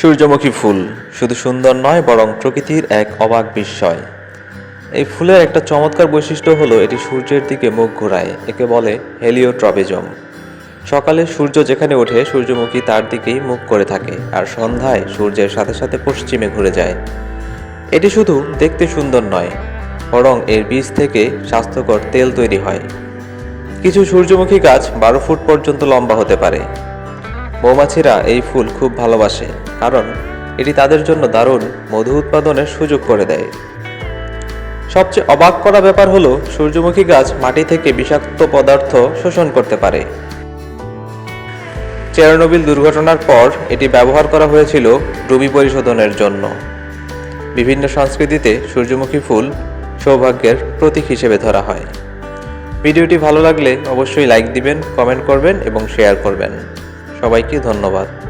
সূর্যমুখী ফুল শুধু সুন্দর নয়, বরং প্রকৃতির এক অবাক বিস্ময়। এই ফুলের একটা চমৎকার বৈশিষ্ট্য হলো, এটি সূর্যের দিকে মুখ ঘোরায়, একে বলে হেলিওট্রপিজম। সকালে সূর্য যেখানে ওঠে, সূর্যমুখী তার দিকেই মুখ করে থাকে, আর সন্ধ্যায় সূর্যের সাথে সাথে পশ্চিমে ঘুরে যায়। এটি শুধু দেখতে সুন্দর নয়, বরং এর বীজ থেকে স্বাস্থ্যকর তেল তৈরি হয়। কিছু সূর্যমুখী গাছ বারো ফুট পর্যন্ত লম্বা হতে পারে। মৌমাছিরা এই ফুল খুব ভালোবাসে, কারণ এটি তাদের জন্য দারুণ মধু উৎপাদনের সুযোগ করে দেয়। সবচেয়ে অবাক করা ব্যাপার হলো, সূর্যমুখী গাছ মাটি থেকে বিষাক্ত পদার্থ শোষণ করতে পারে। চেরনোবিল দুর্ঘটনার পর এটি ব্যবহার করা হয়েছিল রবি পরিশোধনের জন্য। বিভিন্ন সংস্কৃতিতে সূর্যমুখী ফুল সৌভাগ্যের প্রতীক হিসেবে ধরা হয়। ভিডিওটি ভালো লাগলে অবশ্যই লাইক দিবেন, কমেন্ট করবেন এবং শেয়ার করবেন। সবাইকে ধন্যবাদ।